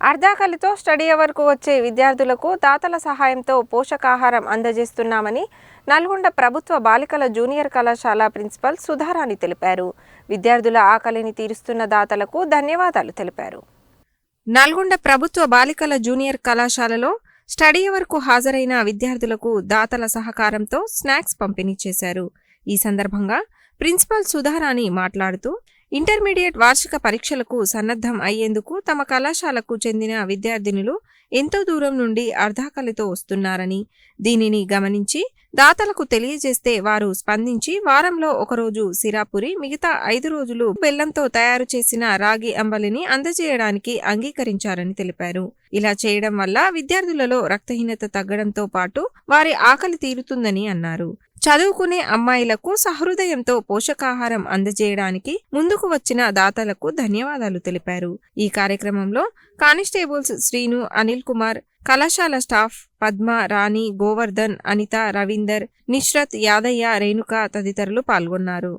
అర్ధాకలితో study అవర్కు వచ్చే విద్యార్థులకు దాతల సహాయంతో పోషకాహారం అందజేస్తున్నామని నల్గొండ ప్రభుత్వ బాలికల జూనియర్ కళాశాల ప్రిన్సిపల్ సుధారాణి తెలిపారు. విద్యార్థుల ఆకలిని తీరుస్తున్న దాతలకు ధన్యవాదాలు తెలిపారు. నల్గొండ ప్రభుత్వ బాలికల జూనియర్ కళాశాలలో స్టడీ అవర్కు హాజరైన విద్యార్థులకు దాతల సహకారంతో స్నాక్స్ పంపిణీ చేశారు. ఈ సందర్భంగా ప్రిన్సిపల్ సుధారాణి మాట్లాడుతూ ఇంటర్మీడియట్ వార్షిక పరీక్షలకు సన్నద్ధం అయ్యేందుకు తమ కళాశాలకు చెందిన విద్యార్థినులు ఎంతో దూరం నుండి అర్ధాకలితో వస్తున్నారని దీనిని గమనించి దాతలకు తెలియజేస్తే వారు స్పందించి వారంలో ఒకరోజు సిరాపురి మిగతా ఐదు రోజులు బెల్లంతో తయారు చేసిన రాగి అంబలిని అందజేయడానికి అంగీకరించారని తెలిపారు. ఇలా చేయడం వల్ల విద్యార్థులలో రక్తహీనత తగ్గడంతో పాటు వారి ఆకలి తీరుతుందని అన్నారు. చదువుకునే అమ్మాయిలకు సహృదయంతో పోషకాహారం అందజేయడానికి ముందుకు వచ్చిన దాతలకు ధన్యవాదాలు తెలిపారు. ఈ కార్యక్రమంలో కానిస్టేబుల్స్ శ్రీను అనిల్ కుమార్ కళాశాల స్టాఫ్ పద్మ రాణి గోవర్ధన్ అనిత రవీందర్ నిష్రత్ యాదయ్య రేణుక తదితరులు పాల్గొన్నారు.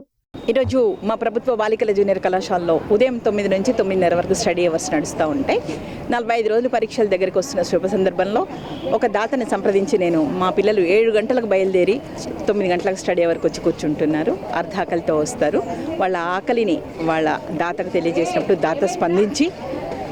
ఈరోజు మా ప్రభుత్వ బాలికల జూనియర్ కళాశాలలో ఉదయం తొమ్మిది నుంచి తొమ్మిదిన్నర వరకు స్టడీ అవర్స్ నడుస్తూ ఉంటాయి. నలభై ఐదు రోజులు పరీక్షల దగ్గరికి వస్తున్న శుభ సందర్భంలో ఒక దాతని సంప్రదించి నేను మా పిల్లలు ఏడు గంటలకు బయలుదేరి తొమ్మిది గంటలకు స్టడీ అవర్కి వచ్చి కూర్చుంటున్నారు. అర్ధాకలితో వస్తారు. వాళ్ళ ఆకలిని వాళ్ళ దాతకు తెలియజేసినప్పుడు దాత స్పందించి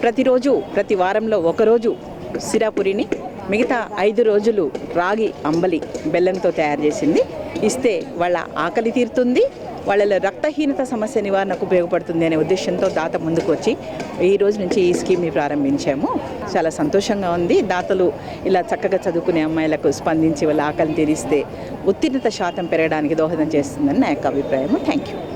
ప్రతిరోజు ప్రతి వారంలో ఒకరోజు సిరాపురిని మిగతా ఐదు రోజులు రాగి అంబలి బెల్లంతో తయారు చేసింది. ఇస్తే వాళ్ళ ఆకలి తీరుతుంది వాళ్ళలో రక్తహీనత సమస్య నివారణకు ఉపయోగపడుతుంది అనే ఉద్దేశంతో దాత ముందుకు వచ్చి ఈ రోజు నుంచి ఈ స్కీమ్ని ప్రారంభించాము. చాలా సంతోషంగా ఉంది. దాతలు ఇలా చక్కగా చదువుకునే అమ్మాయిలకు స్పందించి వాళ్ళ ఆకలి తీరిస్తే ఉత్తీర్ణత శాతం పెరగడానికి దోహదం చేస్తుందని నా యొక్క అభిప్రాయము. Thank you